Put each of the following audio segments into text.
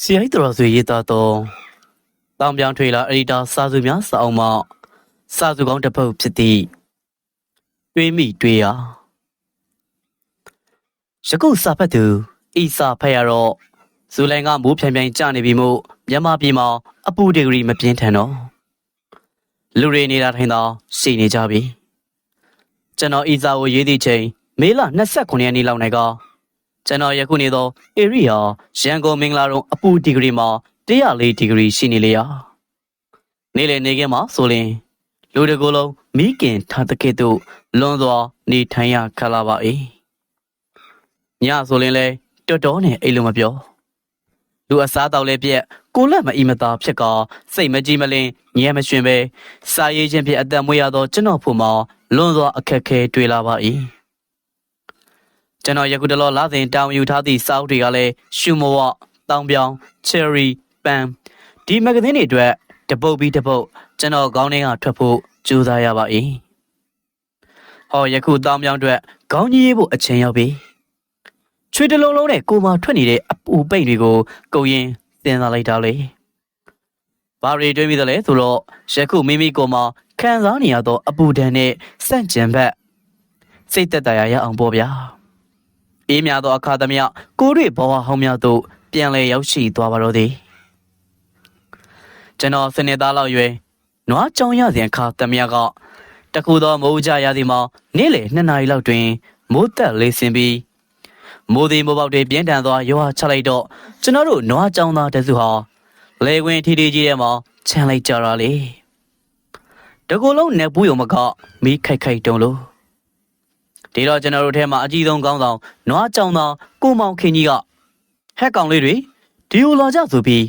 စီအိုက်တော်ဆွေရေးသားသောတောင်ပြောင်ထွေလာအရီတာစာစုများစာအုပ်မှစာစုကောင်းတစ်ပုဒ်ဖြစ်သည့်တွေးမိတွေးရာယခုစာဖတ်သူဤစာဖတ်ရတော့ဇူလိုင်ကမိုးဖြန်ပြန်ကြနေပြီမို့မြန်မာပြည်မှာအပူဒီဂရီမပြင်းထန်တော့လူတွေနေတာထိုင်တော့ရှိနေကြပြီကျွန်တော်ဤစာကိုရေးသည့်ချိန်မေလ29ရက်နေ့လောက်၌က ကျွန်တော်ယခုနေသော area ရန်ကုန်မင်္ဂလာတုံအပူဒီဂရီမှာ104ဒီဂရီရှိနေလေရာနေ့လည်နေခင်းမှာဆိုရင်လူတကူလုံးမိခင်ထားတဲ့ကဲ့သို့လွန်စွာနေထိုင်ရခက်လာပါ၏ညဆိုရင်လဲတော်တော်နဲ့အိတ်လုံးမပြောလူအစားတောက်လဲပြက်ကိုလက်မအီမသာဖြစ်ကစိတ်မကြည်မလင်ညံမရှင်ပဲစာရေးခြင်းဖြင့်အသက်မွေးရသောကျွန်တော်ဖို့မှာလွန်စွာအခက်ခဲတွေ့လာပါ၏ ကျွန်တော်ယခုတလောလာစဉ်တောင်းယူထားသည့်စာအုပ်တွေကလည်းရှူမဝတောင်ပြောင်ချယ်ရီပန်ဒီမဂဇင်းတွေအတွက်တပုတ်ပြီးတပုတ်ကျွန်တော်ခေါင်းထဲကထွက်ဖို့ကြိုးစားရပါ၏ဟောယခုတောင်ပြောင်အတွက်ခေါင်းကြီးရေးဖို့အချိန်ရောက်ပြီချွေတလုံးလုံးနဲ့ကိုမထွက်နေတဲ့အပူပိတ်တွေကိုကုတ်ရင်စဉ်းစားလိုက်တာလေဘာတွေတွေးမိသလဲဆိုတော့ယခုမိမိကိုယ်မှာခံစားနေရသောအပူဒဏ်နဲ့စန့်ကျင်ဘက်စိတ်သက်သာရရအောင်ပေါ့ဗျာ အေးမြသောအခါသမယကိုရိဘဝဟောင်းများသို့ပြန်လည်ရောက်ရှိသွားပါတော့သည်ကျွန်တော်စနေသားလောက်ရွယ်နွားကြောင်ရစဉ်အခါသမယကတခုသောမိုးကြရသည်မှာနေ့လေ2နာရီလောက်တွင်မိုးတက်လေးဆင်းပြီးမိုးသည်မိုးပေါက်တွေပြင်းထန်သောရွာချလိုက်တော့ကျွန်တော်တို့နွားကြောင်သားတစုဟာလေဝင်ထီထီကြီးထဲမှာချမ်းလိုက်ကြတာလေတကူလုံးနေပူးရုံမကမီးခိုက်ခိုက်တုံလို့ ဒီတော့ကျွန်တော်တို့ထဲမှာအကြီးဆုံးကောင်းဆောင်နွားကြောင်သားကိုမောင်ခင်ကြီးကဟက်ကောင်လေးတွေဒီလိုလာကြဆိုပြီး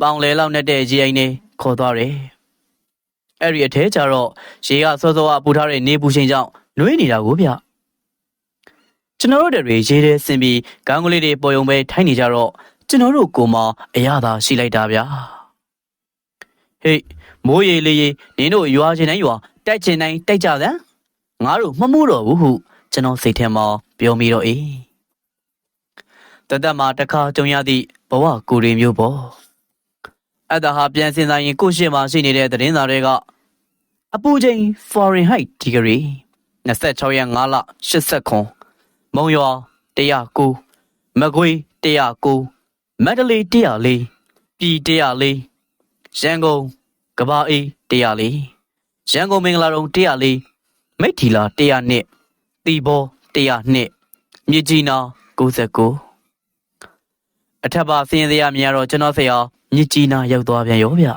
ပေါင်လဲလောက်နဲ့တဲ့ကြီးအိမ်နဲ့ခေါ်သွားတယ်။အဲ့ဒီအထဲကျတော့ရေကစောစောကပူထားတဲ့နေပူချိန်ကြောင့်နှွေးနေတာကိုဗျ။ကျွန်တော်တို့တွေရေထဲဆင်းပြီးကောင်းကလေးတွေပေါ်ယုံပဲထိုင်းနေကြတော့ကျွန်တော်တို့ကိုမအရသာရှိလိုက်တာဗျာ။ဟေးမိုးရေလေးရေနင်တို့ရွာချင်းတိုင်းရွာတိုက်ချင်းတိုင်းတိုက်ကြစမ်း ငါတို့မမှုတော့ဘူးဟုကျွန်တော်စိတ်ထဲမှာပြောမိတော့၏တသက်မှာတစ်ခါကြုံရသည့်ဘဝကိုယ်ရင်းမျိုးပေါ့အဲ့ဒါဟာပြန်စင်စားရင်ကိုယ့်ရှေ့မှာရှိနေတဲ့သတင်းစာတွေကအပူချိန် Fahrenheit degree 26ရက်5လ80ခွန်မုံရွာ109မကွေး109မန္တလေး104ပြည်104ရန်ကုန်ကဘာအေး104ရန်ကုန်မင်္ဂလာတုံ104 မိတ်ထီလာ100နှစ်တီဘော100နှစ်မြစ်ကြီးနာ69အထက်ပါစရင်စရာမြင်ရတော့ကျွန်တော်ဆရာမြစ်ကြီးနာရောက်သွားပြန်ရောဗျ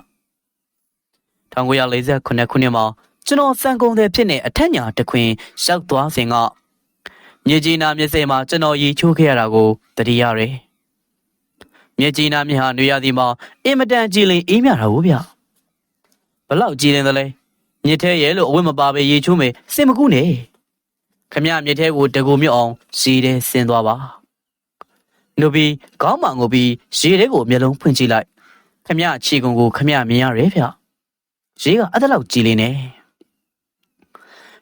1948ခုနှစ်မှာကျွန်တော်စံကုန်တဲ့ဖြစ်နေအထက်ညာတခွင်ရောက်သွားစဉ်ကမြစ်ကြီးနာမြစ်စေမှာကျွန်တော်ရေချိုးခဲ့ရတာကိုတတိရတယ်မြစ်ကြီးနာမြစ်ဟာနေရာဒီမှာအင်မတန်ကြည်လင်အေးမြတာကိုဗျဘလောက်ကြည်လင်သလဲ မြစ်ထဲရဲလို့အဝတ်မပါပဲရေချိုးမယ်စင်မကူနဲ့ခမရမြစ်ထဲကိုတကူမြုပ်အောင်ရေထဲဆင်းသွားပါနုဘီခေါင်းမငုပ်ပြီးရေထဲကိုမျက်လုံးဖွင့်ကြည့်လိုက်ခမရခြေကုံကိုခမရမြင်ရတယ်ဗျရေကအဲ့ဒါလောက်ကြည်လင်းနေ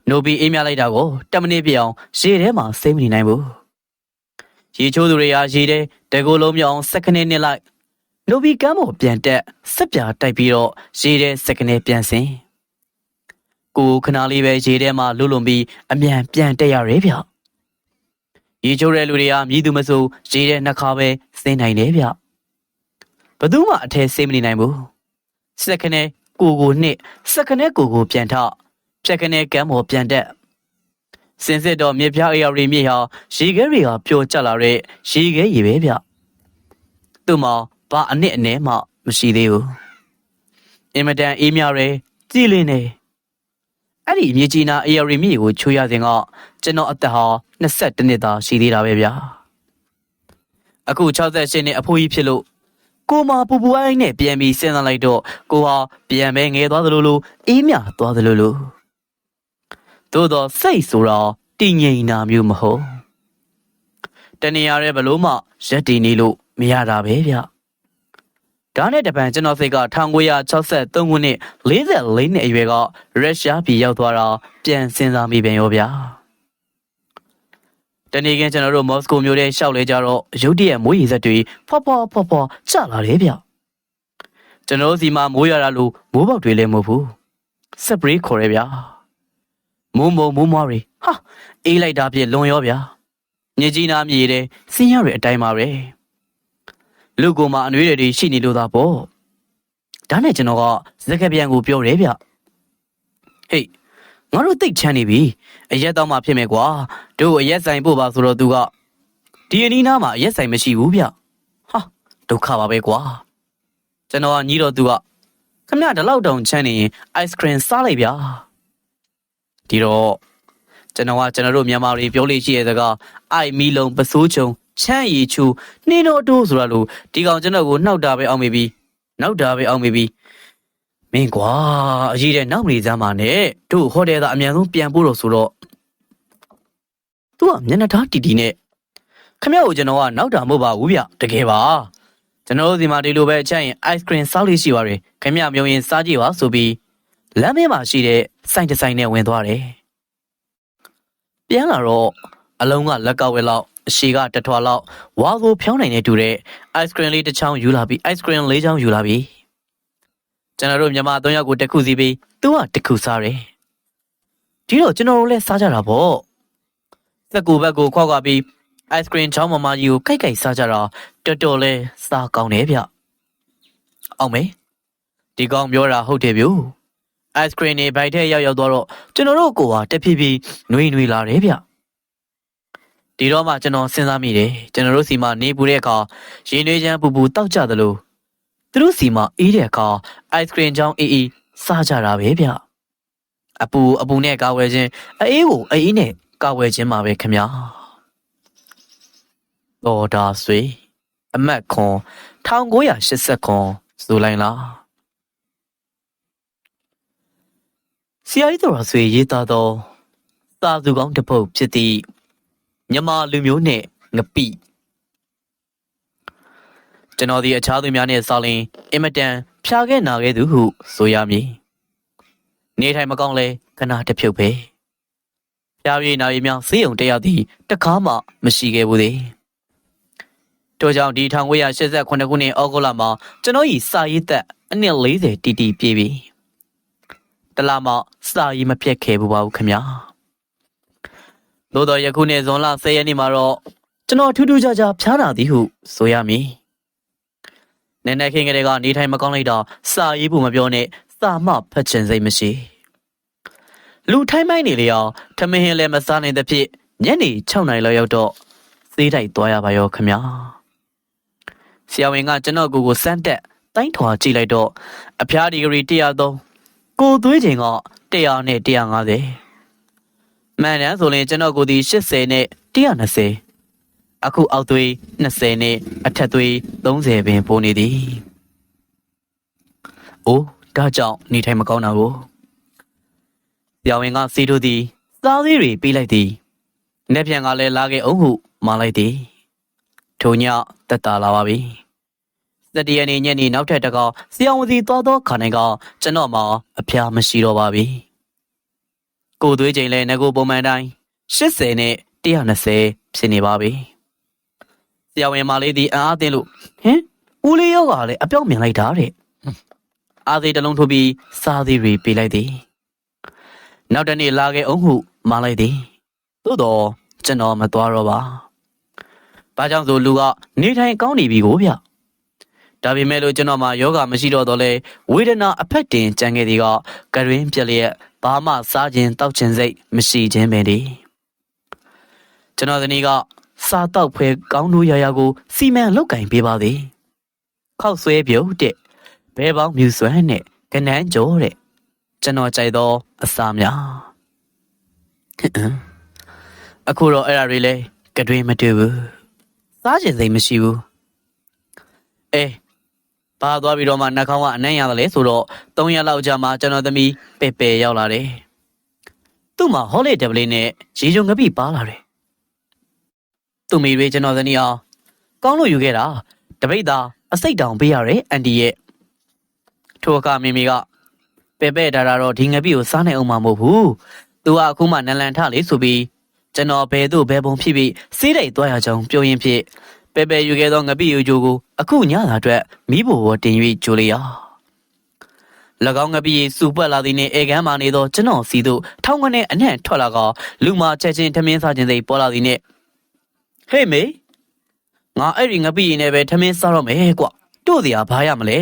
နုဘီအေးမြလိုက်တာကိုတမနစ်ပြအောင်ရေထဲမှာစိမ့်မနေနိုင်ဘူးရေချိုးသူတွေဟာရေထဲတကူလုံးမြုပ်အောင်စက္ကနဲ့နစ်လိုက်နုဘီကမ်းပေါ်ပြန်တက်ဆက်ပြာတိုက်ပြီးတော့ရေထဲစက္ကနဲ့ပြန်ဆင်း ကိုခဏလေးပဲရေထဲမှာလွတ်လွန်ပြီးအမြန်ပြန်တက်ရရဲဗျရေချိုးတဲ့လူတွေကမြည်သူမဆိုရေထဲနှစ်ခါပဲစင်းနိုင်တယ်ဗျဘယ်သူမှအထဲစိမ့်မနေနိုင်ဘူးစက္ကနဲ့ကိုကိုနှစ်စက္ကနဲ့ကိုကိုပြန်ထဖြက်ကနဲ့ကမ်းပေါ်ပြန်တက်စင်စစ်တော့မြေပြားအေရီမြေဟာရေခဲတွေဟာပျော်ကျလာတဲ့ရေခဲရေပဲဗျသူ့မှာဘာအနစ်အနဲမှမရှိသေးဘူးအင်မတန်အေးမြရဲကြည်လင်းနေ အဲ့ဒီမြေကြီးနာအေရီမြေကိုချိုးရစဉ်ကကျွန်တော်အသက်ဟာ22နှစ်သာရှိသေးတာပဲဗျာအခု68နှစ်အဖိုးကြီးဖြစ်လို့ကိုမပူပူအိုင်းနဲ့ပြန်ပြီးစဉ်းစားလိုက်တော့ကိုဟာပြန်ပဲငဲသွားသလိုလိုအေးမြသွားသလိုလိုသို့တော့စိတ်ဆိုတော့တည်ငြိမ်တာမျိုးမဟုတ်တနေရာရဲဘလို့မှရက်တည်နေလို့မရတာပဲဗျ ဒါနဲ့တပံကျွန်တော်စိတ်က1963ခုနှစ်44နှစ်အရွယ်ကရုရှားပြည်ရောက်သွားတာပြန်စဉ်းစားမိပြန်ရောဗျာတနေ့ကင်းကျွန်တော်တို့မော်စကိုမြို့ထဲရှောက်လဲကြတော့ရုတ်တရက်မိုးရေစက်တွေဖွာဖွာဖွာဖွာကျလာတယ်ဗျကျွန်တော်တို့စီမှာမိုးရတာလို့မိုးပေါက်တွေလည်းမဟုတ်ဘူးစပရေးခေါ်ရဲဗျမိုးမုံမိုးမွားတွေဟာအေးလိုက်တာပြည့်လွန်ရောဗျမြေကြီးနားမြေတဲ့စင်းရတွေအတိုင်းပါပဲ လူကမှအနှွေးတွေရှိနေလို့သာပေါ့ဒါနဲ့ကျွန်တော်ကစကပြန်ကိုပြောတယ်ဗျဟေးငါတို့တိတ်ချမ်းနေပြီအရက်တော့မှဖြစ်မယ်ကွာတို့အရက်ဆိုင်ပို့ပါဆိုတော့သူကဒီအနီးနားမှာအရက်ဆိုင်မရှိဘူးဗျဟာဒုက္ခပါပဲကွာကျွန်တော်ကညီတော်သူကခမရဒီလောက်တောင်ချမ်းနေရင် ice cream စားလိုက်ဗျာဒီတော့ကျွန်တော်ကကျွန်တော်တို့မြန်မာတွေပြောလို့ရှိရတဲ့ကအိုက်မီလုံးပစိုးချုံ ချမ်းရီချူနှင်းတော်တိုးဆိုတာလို့ဒီကောင်ကျွန်တော်ကိုနှောက်တာပဲအောင်မိပြီနှောက်တာပဲအောင်မိပြီမင်းကွာအကြီးတဲ့နောက်မနေစမ်းပါနဲ့တို့ဟိုတယ်ကအမြန်ဆုံးပြန်ဖို့တော့ဆိုတော့သူကမျက်နှာသားတီတီနဲ့ခမရကိုကျွန်တော်ကနောက်တာမဟုတ်ပါဘူးဗျတကယ်ပါကျွန်တော်တို့ဒီမှာဒီလိုပဲအချက်ရင် ice cream စားလို့ရှိပါတယ်ခမရမျိုးရင်စားကြည့်ပါဆိုပြီးလမ်းမေးမှာရှိတဲ့စိုင်တစ်ဆိုင်နဲ့ဝင်သွားတယ်ပြန်လာတော့အလုံးကလက်ကဝဲလောက် အရှိကတထွာလောက်ဝါကိုဖြောင်းနိုင်နေတူတဲ့ ice cream လေးတစ်ချောင်းယူလာပြီး ice cream လေးချောင်းယူလာပြီးကျွန်တော်တို့မြန်မာ၃ယောက်ကိုတစ်ခုစီပြီးသူကတစ်ခုစားတယ်ဒီတော့ကျွန်တော်တို့လည်းစားကြတာပေါ့စက်ကူဘက်ကိုခွာခွာပြီး ice cream ချောင်းမမကြီးကိုကိုက်ကိုက်စားကြတာတော်တော်လေးစားကောင်းတယ်ဗျအောင်မေဒီကောင်ပြောတာဟုတ်တယ်ဗျ ice cream တွေဘိုက်ထဲရောက်ရောက်သွားတော့ကျွန်တော်တို့ကိုကတဖြည်းဖြည်းနှွေးနှွေးလာတယ်ဗျ ဒီတော့မှကျွန်တော်စဉ်းစားမိတယ်ကျွန်တော်တို့စီမှာနေပူတဲ့အခါရေနွေးချမ်းပူပူတောက်ကြသလိုသူတို့စီမှာအေးတဲ့အခါ ice cream ချောင်းအေးအေးစားကြတာပဲဗျအပူအပူနဲ့ကာဝယ်ခြင်းအေးကိုအေးနဲ့ကာဝယ်ခြင်းမှာပဲခင်ဗျာတော်ဒါဆွေအမတ်ခွန်1980ခွန်ဆိုလိုက်လားဆရာကြီးတော်ဆွေရေးသားသောစာစုကောင်းတစ်ပုဒ်ဖြစ်သည့် မြန်မာလူမျိုးနှင့်ငပိကျွန်တော်ဒီအခြားသူများနဲ့စာလင်အင်မတန်ဖြာခဲ့နာခဲ့သူဟုဆိုရမည်နေထိုင်မကောင်းလဲခဏတစ်ဖြုတ်ပဲဖြာပြေနာရီများစေးုံတရားသည်တကားမှမရှိခဲ့ဘူးသည်တို့ကြောင့်ဒီ1989ခုနှစ်ဩဂုတ်လမှာကျွန်တော်ဤစာရေးသက်အနှစ်40တီတီပြည့်ပြီတလားမစာရေးမပြတ်ခဲ့ဘူးပါဘူးခင်ဗျာ သို့တော်ယခုနေ့ဇွန်လ10ရက်နေ့မှာတော့ကျွန်တော်ထူးထူးခြားခြားဖျားနာသည်ဟုဆိုရမည်နည်းနည်းခင်းကလေးကနေထိုင်မကောင်းလိုက်တော့စာရေးဖို့မပြောနဲ့စာမှဖတ်ချင်စိတ်မရှိလူထိုင်းမိုင်းနေလေအောင်ထမင်းဟင်းလည်းမစားနိုင်တဲ့ဖြစ်ညနေ6နာရီလောက်ရောက်တော့သေးတိုက်သွားရပါရောခင်ဗျာဆရာဝန်ကကျွန်တော်ကိုယ်ကိုစမ်းတက်တိုင်းထွာကြည့်လိုက်တော့အဖျားဒီဂရီ103ကိုသွေးချိန်က100နဲ့150 မှန်တယ်ဆိုရင်ကျွန်တော်ကိုဒီ80နဲ့120အခုအောက်သွေး20နဲ့အထက်သွေး30ပင်ပိုးနေသည်။အိုးဒါကြောင့်နေထိုင်မကောင်းတာကို။ပြောင်ဝင်ကစီတို့သည်စားသေးတွေပေးလိုက်သည်။လက်ပြန်ကလည်းလာခဲ့အောင်ဟုမှားလိုက်သည်။ထိုညတက်တာလာပါပြီ။စတရနေညနေနောက်ထပ်တကောဆရာဝန်စီသွားသောခါနိုင်ကကျွန်တော်မှာအဖျားမရှိတော့ပါပြီ။ ကိုယ်သွေးချိန်လည်းငကိုပုံမှန်တိုင်း80နဲ့120ဖြစ်နေပါပြီ။ဆရာဝန်မလေးဒီအားအသင်းလို့ဟင်ဦးလေးရောကလည်းအပြောက်မြင်လိုက်တာတဲ့။အားသေးတစ်လုံးထိုးပြီးစားသေးတွေပေးလိုက်သည်။နောက်တနေ့လာခဲ့အောင်ဟုမှားလိုက်သည်။သို့တော့ကျွန်တော်မသွားတော့ပါ။ဘာကြောင့်ဆိုလူကနေထိုင်ကောင်းနေပြီကိုဗျ။ဒါပေမဲ့လို့ကျွန်တော်မှာယောဂမရှိတော့တော့လဲဝေဒနာအဖက်တင်ကြံခဲ့သည်ကကရွင်းပြက်လျက် ဘာမှစားခြင်းတောက်ခြင်းစိတ်မရှိခြင်းပဲဒီကျွန်တော်ဒီနေ့ကစားတောက်ဖွဲကောင်းတို့ရရကိုစီမံလောက်ကင်ပေးပါသည်ခောက်ဆွဲပြုတ်တဲ့ဘဲပေါင်းမြူဆွမ်းနဲ့ကနန်းကြောတဲ့ကျွန်တော်ကြိုက်သောအစာများအခုတော့အဲ့ဒါတွေလဲကတွင်မတူဘူးစားခြင်းစိတ်မရှိဘူးအေး ပါသွားပြီးတော့မှနှာခေါင်းကအနှံ့ရတယ်လေဆိုတော့၃ရက်လောက်ကြာမှကျွန်တော်သမီးပေပေရောက်လာတယ်သူ့မှာဟောလေဒဗလေးနဲ့ရေဂျုံငပိပါလာတယ်သူ့မိရေးကျွန်တော်သမီးအောင်ကောင်းလို့ယူခဲ့တာတပိတ်သားအစိတ်တောင်ပေးရတယ်အန်တီရဲ့ထိုအခါမိမိကပေပေဒါတာတော့ဒီငပိကိုစားနိုင်အောင်မှာမဟုတ်ဘူးသူကအခုမှနလန်ထလေဆိုပြီးကျွန်တော်ဘယ်သို့ဘယ်ပုံဖြစ်ပြီးစေးတိုက်သွားရကြောင်းပြောရင်းဖြင့် ပဲပဲယူခဲ့သောငပိယူဂျိုကိုအခုညသာအတွက်မိဖို့ဝတင်၍ကြိုလိုက်ရ၎င်းငပိစူပတ်လာသည်နှင့်အေကန်းမာနေသောကျွန်တော်စီသို့ထောင်းကနေအနှံ့ထွက်လာကလူမာချက်ချင်းထမင်းစားခြင်းစိတ်ပေါ်လာသည်နှင့်ဟေးမေငါအဲ့ဒီငပိရင်နဲ့ပဲထမင်းစားတော့မယ်ကွတို့စရာဘာရမလဲ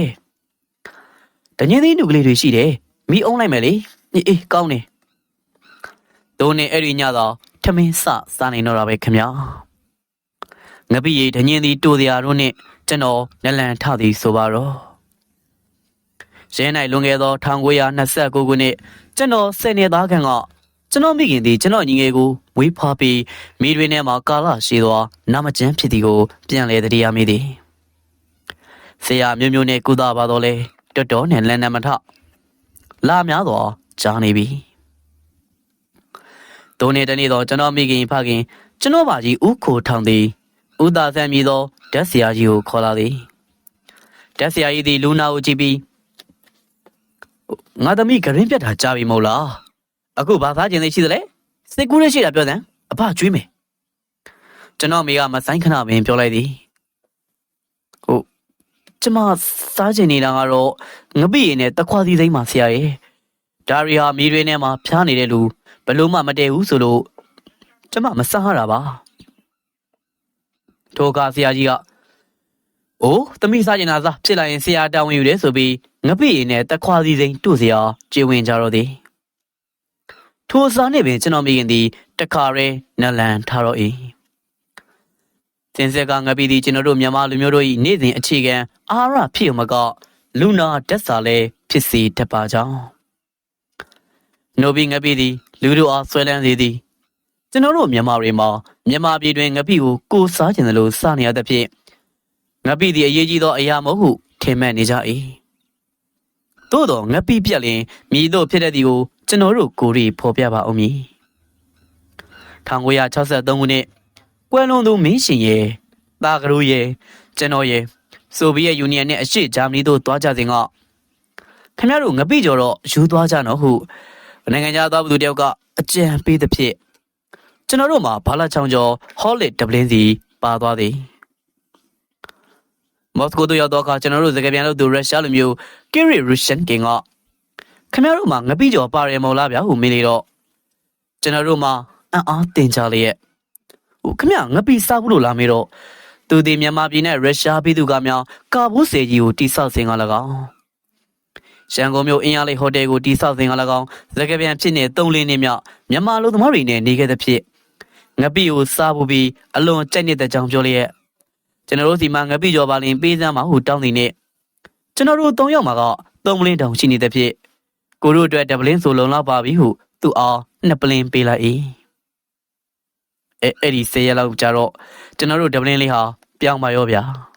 တညင်းသေးနုကလေးတွေရှိတယ်မိအောင်လိုက်မယ်လေအေးအေးကောင်းတယ်တို့နဲ့အဲ့ဒီညတော့ထမင်းစစားနေတော့တာပဲခင်ဗျာ ငပိရီဒညင်းသည်တို့စရာတို့နှင့်ကျွန်တော်နလန်ထသည်ဆိုပါတော့ရင်း၌လွန်ခဲ့သော1929ခုနှစ်ကျွန်တော်ဆယ်နှစ်သားခန့်ကကျွန်တော်မိခင်သည်ကျွန်တော်ညီငယ်ကိုမွေးဖွားပြီးမိတွင်ထဲမှာကာလရှိသောနာမကျန်းဖြစ်သည်ကိုပြန်လဲတည်းရမိသည်ဆရာမျိုးမျိုးနဲ့ကုသပါတော့လဲတော်တော်နဲ့လန်နံမထလာများသောကြားနေပြီဒုံနေတနေ့တော့ကျွန်တော်မိခင်ဖခင်ကျွန်တော်ပါကြီးဥခိုထောင်သည် ဥသာဆန်မြည်သောဓာတ်ဆရာကြီးကိုခေါ်လာသည်ဓာတ်ဆရာကြီးသည်လူနာကိုကြည့်ပြီးငါသမီးဂရင်းပြတ်တာကြားပြီမဟုတ်လားအခုဘာသာကျင်သိရှိသလဲစိတ်ကူးရရှိတာပြောစမ်းအဖကျွေးမယ်ကျွန်တော်မိကမဆိုင်ခဏပင်ပြောလိုက်သည်ဟုတ်ကျမစားကျင်နေတာကတော့ငပိရည်နဲ့တခွားစီသိမ်းပါဆရာရဲ့ဒါရီဟာမိတွေနဲ့မှာဖျားနေတဲ့လူဘယ်လို့မှမတည့်ဘူးဆိုလို့ကျမမစားရတာပါ ထိုကဆရာကြီးကအိုးသမီးစားကျင်တာစားဖြစ်လာရင်ဆရာတောင်းဝင်ယူတယ်ဆိုပြီးငပိရည်နဲ့တခွားစီသိမ်းတို့စရာကြေဝင်ကြတော့သည်ထိုစားနေပင်ကျွန်တော်မိခင်သည်တခါရဲနလန်ထားတော့၏စင်စက်ကငပိသည်ကျွန်တော်တို့မြန်မာလူမျိုးတို့၏နေ့စဉ်အခြေခံအာဟာရဖြစ်မကလူနာတက်စာလဲဖြစ်စီတတ်ပါကြောင်းနိုဘီငပိသည်လူတို့အားဆွဲလန်းစေသည် ကျွန်တော်တို့မြန်မာတွေမှာမြန်မာပြည်တွင်ငပိကိုကိုစားကျင်တယ်လို့စနေရသဖြင့်ငပိသည်အရေးကြီးသောအရာမဟုတ်ဟုထင်မှတ်နေကြ၏သို့တော့ငပိပြက်လင်မြည်တို့ဖြစ်တဲ့ဒီကိုကျွန်တော်တို့ကိုရီဖော်ပြပါအောင်မည်1963ခုနှစ်ကွယ်လွန်သူမင်းရှင်ရဲ့တာကရိုးရဲ့ကျွန်တော်ရဲ့ဆိုဗီယက်ယူနီယံနဲ့အရှေ့ဂျာမနီတို့တွားကြစဉ်ကခင်ဗျားတို့ငပိကျော်တော့ယူသွားကြနော်ဟုနိုင်ငံခြားသားသူတယောက်ကအကြံပေးသဖြင့် ကျွန်တော်တို့မှာဘာလာချောင်းကျော်ဟောလစ်ဒပလင်းစီပါသွားသည်မော်စကိုတို့ရောက်တော့ကကျွန်တော်တို့စကားပြန်လို့သူရုရှားလူမျိုးကီရီရူရှန်ကင်ကခင်ဗျားတို့မှာငပိကျော်ပါတယ်မို့လားဗျာဟုမေးလေတော့ကျွန်တော်တို့မှာအံ့အားတင်ကြလျက်ဟိုခင်ဗျာငပိစားဘူးလို့လာမေးတော့သူဒီမြန်မာပြည်နဲ့ရုရှားပြည်သူကများကာဘူးစေကြီးကိုတိဆောက်စင်က၎င်းရန်ကုန်မြို့အင်းရလေးဟိုတယ်ကိုတိဆောက်စင်က၎င်းစကားပြန်ဖြစ်နေ၃လင်းနေမြောက်မြန်မာလူသမားတွေနဲ့နေခဲ့တဲ့ဖြစ် ငပိကိုစားဖို့ပြီးအလွန်ကြိုက်နေတဲ့ကြောင်ပြောလျက်ကျွန်တော်တို့စီမှာငပိကျော်ပါလင်ပေးစမ်းမှာဟုတောင်းနေနဲ့ကျွန်တော်တို့၃ယောက်မှာက၃ပလင်းတောင်ရှိနေတဲ့ဖြစ်ကိုတို့အတွက်ဒပလင်းဆိုလုံလောက်ပါပြီဟုသူ့အားနှစ်ပလင်းပေးလိုက်၏အဲအဲ့ဒီ၁၀ရက်လောက်ကြာတော့ကျွန်တော်တို့ဒပလင်းလေးဟာပြောင်းပါရောဗျာ။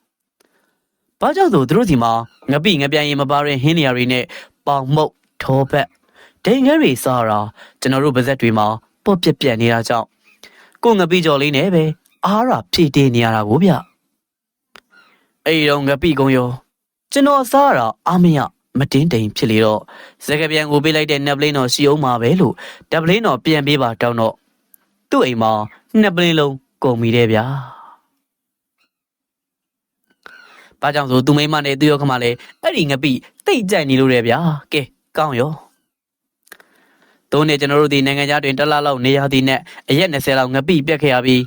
ဘာကြောင့်ဆိုသူတို့စီမှာငပိငပြန်ရင်မပါတဲ့ဟင်းနေရာတွေနဲ့ပေါင်မုတ်ထောပတ်ဒိန်ငယ်တွေစားတာကျွန်တော်တို့ပါဇက်တွေမှာပေါ့ပြက်ပြက်နေတာကြောင့် ကိုငပိကြော်လေးနဲ့ပဲအားရဖြည့်တင်းနေရတာကိုဗျ။အဲ့ဒီတော့ငပိကုံရောကျွန်တော်စားတာအာမရမတင်းတိမ်ဖြစ်လေတော့စကပြန်ကိုပေးလိုက်တဲ့နက်ပလင်းတော်စီအောင်မှာပဲလို့ဒပလင်းတော်ပြန်ပေးပါတောင်းတော့သူ့အိမ်မှာနှစ်ပလင်းလုံးကုန်ပြီတဲ့ဗျာ။ဘာကြောင့်ဆိုသူမိမနဲ့သူရောခမလည်းအဲ့ဒီငပိတိတ်ကြိုက်နေလို့တဲ့ဗျာ။ကဲကောင်းရော။ သုံးနေကျွန်တော်တို့ဒီနိုင်ငံခြားတွင်တစ်လလောက်နေရသည်နဲ့အရက်20လောက်ငပိပြက်ခဲ့ရပြီး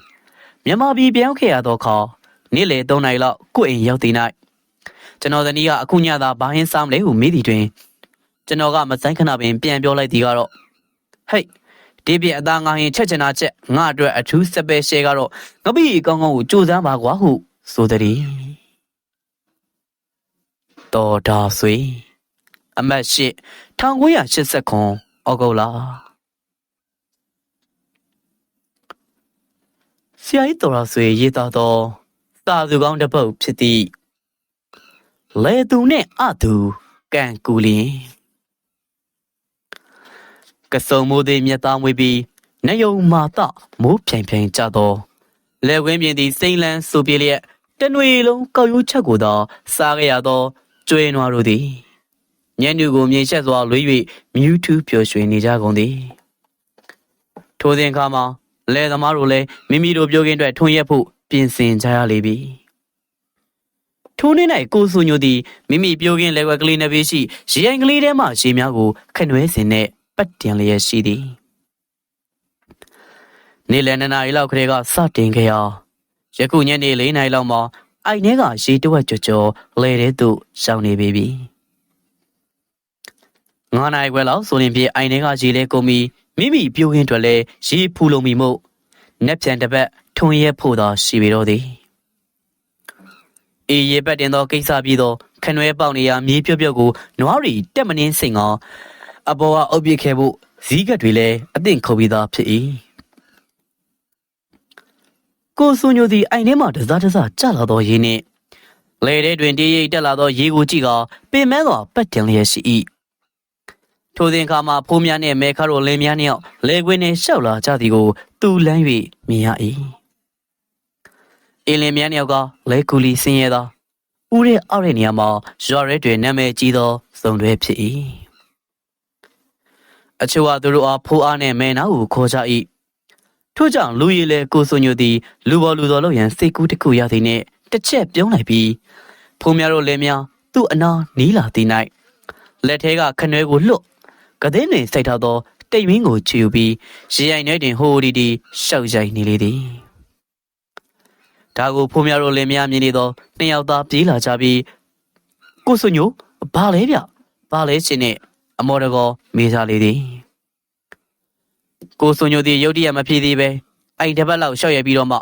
မြန်မာပြည်ပြောင်းခဲ့ရတော့ခေါ်နေ့လေ3နိုင်လောက်ကိုယ့်အိမ်ရောက်တည်၌ကျွန်တော်ဇနီးကအခုညသာဘာဟင်းစားမလဲဟုမေးသည်တွင်ကျွန်တော်ကမဆိုင်ခဏပင်ပြန်ပြောလိုက်သည်ကတော့ဟိတ်ဒီပြအသားငါဟင်းချက်ချင်တာချက်ငါအတွက်အထူးစပယ်ရှယ်ကတော့ငပိကောင်းကောင်းကိုကြိုးစားပါကွာဟုဆိုသည်တော်ဒါဆွေအမတ်ရှိ1989 ဩဂုတ်လဆရာကြီးတော်ဒါဆွေရေးသားသောစာစုကောင်းတစ်ပုဒ်ဖြစ်သည့်လေသူနှင့်အသူကံကူလင်ကစုံမိုးသည်မြတ်သားမွေးပြီးနယုံမာတမိုးဖြိုင်ဖြိုင်ကြသောလက်ဝင်းပြင်သည်စိမ့်လန်းဆိုပြေလျက်တနွေလုံးကောက်ရိုးချက်ကိုသာစားခဲ့ရသောကျွေးနွားတို့သည် ညံ့ညူကိုမြင်ရှက်စွာလွေး၍မြူးထူးပျော်ရွှင်နေကြကုန်သည်ထိုစဉ်ခါမှာလယ်သမားတို့လည်းမိမိတို့ပြောကင်းအတွက်ထွန်ရက်ဖို့ပြင်ဆင်ကြရလေပြီထိုးနေ၌ကိုစုညိုသည်မိမိပြောကင်းလက်ွက်ကလေးနှစ်ပေးရှိရေအိမ်ကလေးထဲမှရေများကိုခနွဲစင်နဲ့ပတ်တင်လျက်ရှိသည်နေလယ်နှစ်နာရီလောက်ခရေကစတင်ခဲ့ရာယခုညနေ၄နာရီလောက်မှာအိုင်ထဲကရေတဝက်ကြော်ကြော်လဲတဲ့သို့ရှောင်နေပြီ ပြီငါးနိုင်ခွဲလောက်ဆိုရင်ပြအိုင်ထဲကရေလဲကုန်ပြီးမိမိပြိုးရင်းတွေလဲရေဖူလုံမိမို့နက်ပြန်တစ်ပတ်ထွန်ရက်ဖို့သာရှိပြီတော့သည်အေးရေပတ်တင်သောကိစ္စပြီးတော့ခနွဲပေါက်နေရမြေပြုတ်ပြုတ်ကိုနွားရီတက်မနှင်းစိန်အောင်အပေါ်ကအုပ်ပစ်ခဲ့ဖို့ဇီးကတ်တွေလည်းအသင့်ခုတ်ပြီးသားဖြစ်၏ကိုဆွန်ညိုသည်အိုင်ထဲမှတစားတစားကျလာသောရေနှင့်လေထဲတွင်တေးရိပ်တက်လာသောရေကိုကြည့်ကပင်မသောပတ်တင်လျက်ရှိ၏ ထိုစဉ်ခါမှာဖိုးများနှင့်မဲခါတို့လင်းများနှင့်လေခွင်းနှင့်ရှောက်လာကြသည်ကိုသူလမ်း၍မြင်ရ၏အင်းလင်းများနှင့်ကလဲကူလီဆင်းရဲသောဦးရဲ့အောက်ရဲ့နေရာမှာရွာရဲတွင်နာမည်ကြီးသောစုံတွဲဖြစ်၏အချို့ကသူတို့အားဖိုးအားနှင့်မဲနာကိုခေါ်ကြ၏ထို့ကြောင့်လူရည်လေကိုစွန်ညိုသည်လူပေါ်လူတော်လို့ရန်စိတ်ကူးတစ်ခုရသည်နှင့်တစ်ချက်ပြုံးလိုက်ပြီးဖုံများတို့လည်းများသူ့အနာနီးလာသည်၌လက်ထဲကခနွဲကိုလွတ် ကတဲ့တွင်စိုက်ထားသောတိတ်မင်းကိုချီယူပြီးရေရိုင်ထဲတွင်ဟိုဒီဒီရှောက်ရိုက်နေလေသည်ဒါကိုဖုံများတို့လည်းများမြင်နေသောနှစ်ယောက်သားပြေးလာကြပြီးကိုစွန်ညိုဘာလဲဗျဘာလဲရှင်နဲ့အမော်တကောမေးကြလေသည်ကိုစွန်ညိုဒီရုတ်တရက်မဖြစ်သေးပဲအဲ့တပတ်လောက်ရှောက်ရပြီးတော့မှ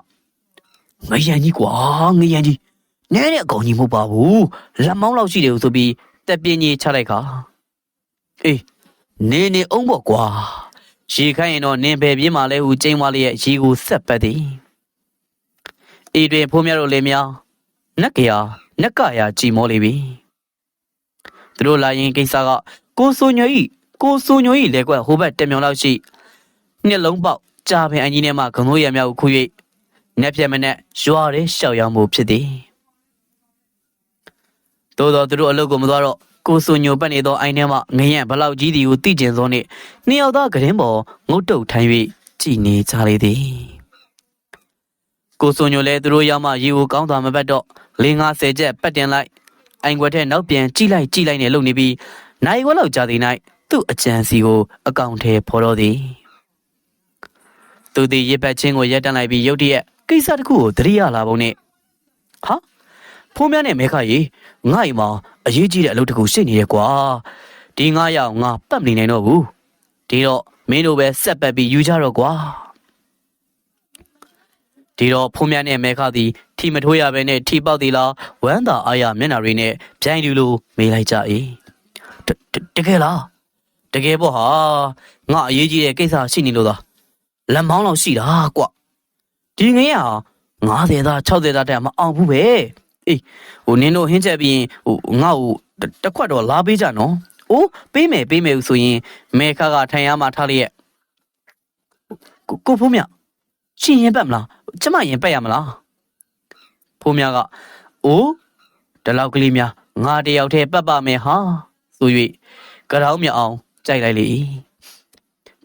ငရန်ကြီးကွာငရန်ကြီးနဲတဲ့အကောင်ကြီးမဟုတ်ပါဘူးလက်မောင်းလောက်ရှိတယ်ဆိုပြီးတက်ပြင်းကြီးချလိုက်ခါအေး နေနေအောင်ပေါ့ကွာရေခိုင်းရင်တော့နင်ပဲပြင်းမှလဲဟူကျင်းသွားလျက်ရေကိုဆက်ပတ်သည်အေးတွင်ဖိုးမြတ်တို့လည်းများနက်ကရနက်ကရကြည်မောလေပြီသူတို့လာရင်ကိစ္စကကိုစွန်ညိုဤကိုစွန်ညိုဤလဲကွက်ဟိုဘက်တက်မြောင်လောက်ရှိနှစ်လုံးပေါက်ကြာပင်အကြီးထဲမှဂုံလို့ရမြောက်ခု၍နက်ပြက်မနဲ့ရွာရဲရှောက်ရောက်မှုဖြစ်သည်တိုးတော့သူတို့အလုပ်ကိုမသွားတော့ ကိုစုံညိုပတ်နေသောအိုင်ထဲမှငရံ့ဘလောက်ကြီးသည်ကိုသိကျင်သောနှင့်နှစ်ယောက်သားကရင်ပေါ်ငုတ်တုတ်ထိုင်း၍ကြည်နေကြလေသည်ကိုစုံညိုလည်းသူတို့ရောက်မှရေကိုကောင်းစွာမပတ်တော့၄50ချက်ပတ်တင်လိုက်အိုင်ခွက်ထဲနောက်ပြန်ကြည့်လိုက်ကြည့်လိုက်နဲ့လုံနေပြီးနိုင်ဝက်လောက်ကြာသည်၌သူ့အကြံစီကိုအကောင့်ထဲဖော်တော်သည်သူဒီရစ်ပတ်ချင်းကိုရက်တန်းလိုက်ပြီးရုတ်တရက်ကိစ္စတစ်ခုကိုသတိရလာပုံနဲ့ဟာ ဖိုးမြန်းနဲ့မဲခရီငါ့အိမ်မှာအရေးကြီးတဲ့အလုပ်တစ်ခုရှိနေရကွာဒီငါရောက်ငါပတ်မနေနိုင်တော့ဘူးဒီတော့မင်းတို့ပဲဆက်ပတ်ပြီးယူကြတော့ကွာဒီတော့ဖိုးမြန်းနဲ့မဲခသည်ထီမထိုးရဘဲနဲ့ထီပေါက်သေးလားဝမ်းသာအားရမျက်နှာတွေနဲ့ပြိုင်လူလိုမေးလိုက်ကြ၏တတတကယ်လားတကယ်ပေါ့ဟာငါအရေးကြီးတဲ့ကိစ္စရှိနေလို့သာလက်မောင်းလောက်ရှိတာကွဒီငင်းက90သား60သားတက်မအောင်ဘူးပဲ အေးဟိုနင်းတို့ဟင်းချက်ပြီးရင်ဟိုငါ့ကိုတတစ်ခွက်တော့လာပေးကြနော်အိုးပေးမယ်ပေးမယ်ဆိုရင်မဲခါကထိုင်ရမှာထားလျက်ကိုကိုဖိုးမြရှင်ရင်ပတ်မလားကျမရင်ပတ်ရမလားဖိုးမြကအိုးဒီလောက်ကလေးများငါတယောက်တည်းပတ်ပါမယ်ဟာဆို၍ကြောင်မြအောင်ကြိုက်လိုက်လေ၏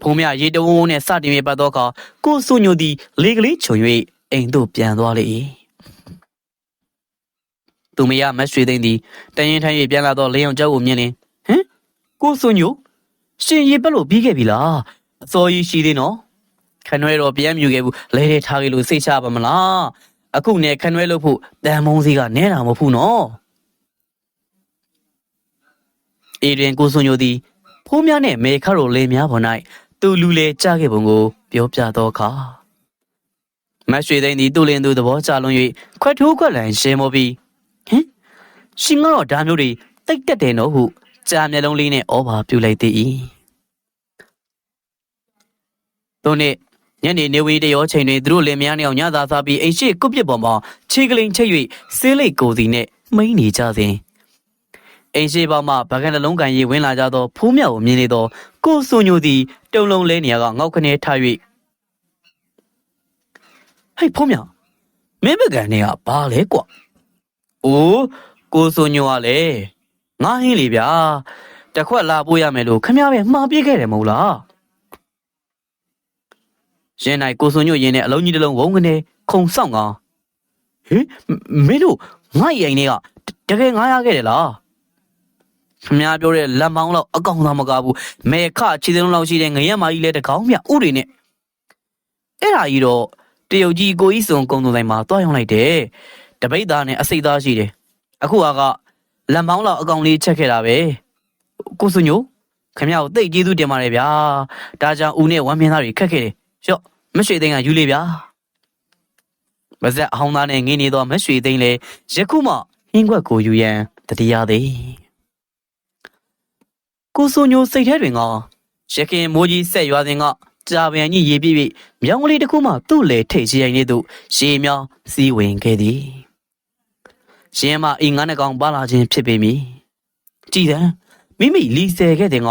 ဖုံးမြရေတဝုံဝုံနဲ့စတင်ပြပတ်သောအခါကိုစုညိုသည်လေကလေးချုံ၍အိမ်သို့ပြန်သွားလေ၏ သူမရမတ်ရွှေသိန်းသည်တရင်ထိုင်၍ပြန်လာသောလေယောင်ကျောက်ကိုမြင်လင်ဟမ်ကိုစုညိုရှင်ရေပတ်လို့ပြီးခဲ့ပြီလားအစောကြီးရှိသေးနော်ခနွဲတော့ပြန်မြူခဲ့ဘူးလဲလဲထားခဲ့လို့စိတ်ချပါမလားအခုနဲ့ခနွဲလို့ဖို့တန်မုံစီကနဲတာမဟုတ်ဘူးနော်အေရင်ကိုစုညိုသည်ဖိုးများနဲ့မေခရိုလေးများပေါ်၌သူလူလေကြားခဲ့ပုံကိုပြောပြတော့ခါမတ်ရွှေသိန်းသည်သူ့လင်းသူသဘောကျလွန်၍ခွက်ထိုးခွက်လန်ရှင်းမောပြီး ဟင်ရှင်ကတော့ဒါမျိုးတွေတိတ်တက်တယ်နော်ဟုကြာမျက်လုံးလေးနဲ့ဩဘာပြုလိုက်သည်၏သူနှင့်ညနေနေဝေးတရောချိန်တွင်သူတို့လင်မယားနှစ်ယောက်ညသာစားပြီးအိမ်ရှိကုတ်ပြစ်ပေါ်မှာခြေကလိန်ချိတ်၍ဆေးလိတ်ကိုစီနှင့်မိန်နေကြစဉ်အိမ်ရှိပေါ်မှာဗကန်တလုံးကန်ရီဝင်လာကြသောဖိုးမြောက်ကိုမြင်နေသောကိုစွန်ညိုသည်တုံလုံးလဲနေရာကငေါက်ခနဲထား၍ဟဲ့ဖိုးမြောက်မင်းမကန်နေကဘာလဲကွာ အိုးကိုစွန်ညိုကလည်းငါဟင်းလေဗျာတစ်ခွက်လာပို့ရမယ်လို့ခမရပဲမှားပြစ်ခဲ့တယ်မဟုတ်လားရင်းနိုင်ကိုစွန်ညွတ်ရင်းနဲ့အလုံးကြီးတစ်လုံးဝုန်းကနေခုံဆောင်ကဟေးမင်းတို့ငါ့ရင်တွေကတကယ်ငားရခဲ့တယ်လားခမများပြောတဲ့လက်မောင်းလောက်အကောင်သာမကဘူးမဲခခြေစလုံးလောက်ရှိတဲ့ငရက်မာကြီးလဲတကောင်းမြဥတွေနဲ့အဲ့ဒါကြီးတော့တရုတ်ကြီးကိုကြီးစုံကုံတုံတိုင်းမှာတွားရောက်လိုက်တယ် တပိတ်သားနဲ့အစိတ်သားရှိတယ်အခုကလက်မောင်းလောက်အကောင်လေးချက်ခဲ့တာပဲကိုစွန်ညိုခမရကိုတိတ်ကျေးဇူးတင်ပါတယ်ဗျာဒါကြောင့်ဦးနဲ့ဝမ်းမင်းသားတွေခက်ခဲ့တယ်ရော့မရွှေသိန်းကယူလေဗျာမဇက်အဟောင်းသားနဲ့ငင်းနေတော့မရွှေသိန်းလေယခုမှဟင်းခွက်ကိုယူရန်တတိယသည်ကိုစွန်ညိုစိတ်ထဲတွင်ကရခင်မိုးကြီးဆက်ရွာစဉ်ကကြာပန်ကြီးရေပြည့်ပြည့်မြောင်းကလေးတစ်ခုမှသူ့လေထိတ်ရှိရင်လေးသို့ရေမြောင်းစီးဝင်ခဲ့သည် ရှင်မအင်းငါးနှကောင်ပါလာခြင်းဖြစ်ပေမည်ကြည်တယ်မိမိလီဆယ်ခဲ့တဲ့က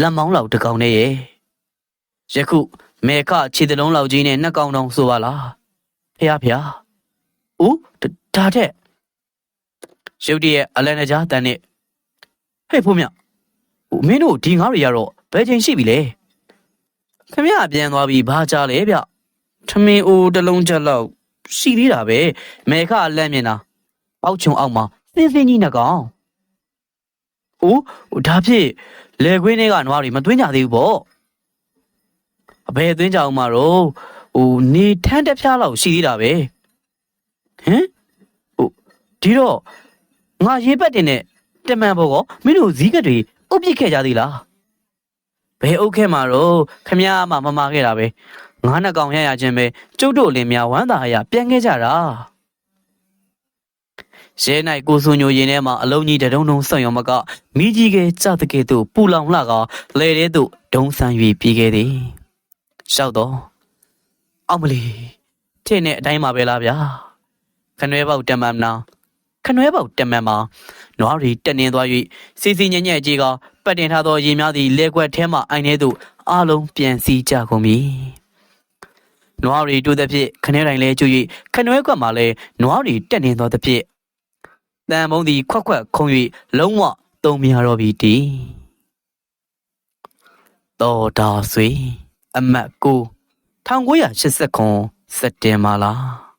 လက်မောင်းလောက်တစ်ကောင်နဲ့ရဲ့ယခုမေခခြေတလုံးလောက်ကြီးနဲ့နှစ်ကောင်တောင်ဆိုပါလားဖះဖះ။ဦးဒါတဲ့ရုတ်တရက်အလန်နကြားတန်နဲ့ဟဲ့ဖို့မြဟိုမင်းတို့ဒီငါးတွေကတော့ဘယ်ချိန်ရှိပြီလဲခမရပြန်သွားပြီဘာကြလဲဗျထမင်းအိုးတစ်လုံးချက်လောက်ရှိသေးတာပဲမေခအလန့်မြင်တာ အောက်ချုံအောက်မှာစင်းစင်းကြီးနှစ်ကောင်။အိုးဒါဖြစ်လေခွင်းတွေကနွားတွေမသွင်းကြသေးဘူးပေါ့အဘယ်သွင်းကြအောင်မတော့ဟိုနေထန်းတစ်ဖျားလောက်ရှိသေးတာပဲဟမ်ဟိုဒီတော့ငါရေပတ်တင်နဲ့တမန်ဘောကောမင်းတို့ဇီးကက်တွေဥပ်ပစ်ခဲ့ကြသေးလားဘယ်အုပ်ခဲ့မှာတော့ခမည်းမမမခဲ့တာပဲငါးနှစ်ကောင်ရရချင်းပဲကျုပ်တို့လင်များဝမ်းသာရပြန်ခဲ့ကြတာ ရဲနိုင်ကိုစုံညိုရင်ထဲမှာအလုံးကြီးတဒုံဒုံဆွံ့ရောမကမိကြီးကကြတဲ့ကဲ့သို့ပူလောင်လှကလဲတဲ့သို့ဒုံဆန်း၍ပြေးခဲ့သည်ရှောက်တော့အောင်မလီထင်းနဲ့အတိုင်းမှာပဲလားဗျာခနွဲပေါက်တမန်နာခနွဲပေါက်တမန်မှာနွားရီတက်နေသွား၍စီစီညံ့ညံ့ကြီးကပတ်တင်ထားသောရေများသည့်လဲကွက်ထဲမှအိုင်ထဲသို့အားလုံးပြန်စီကြကုန်ပြီနွားရီတို့သဖြင့်ခနဲတိုင်းလဲကျွ၍ခနွဲကွက်မှာလဲနွားရီတက်နေသောသဖြင့် တန်မုံသည်ခွက်ခွက်ခုံ၍လုံးဝသုံးမြတော့ပြီတီတော်တာဆွေအမတ်ကို1989စက်တင်ဘာလား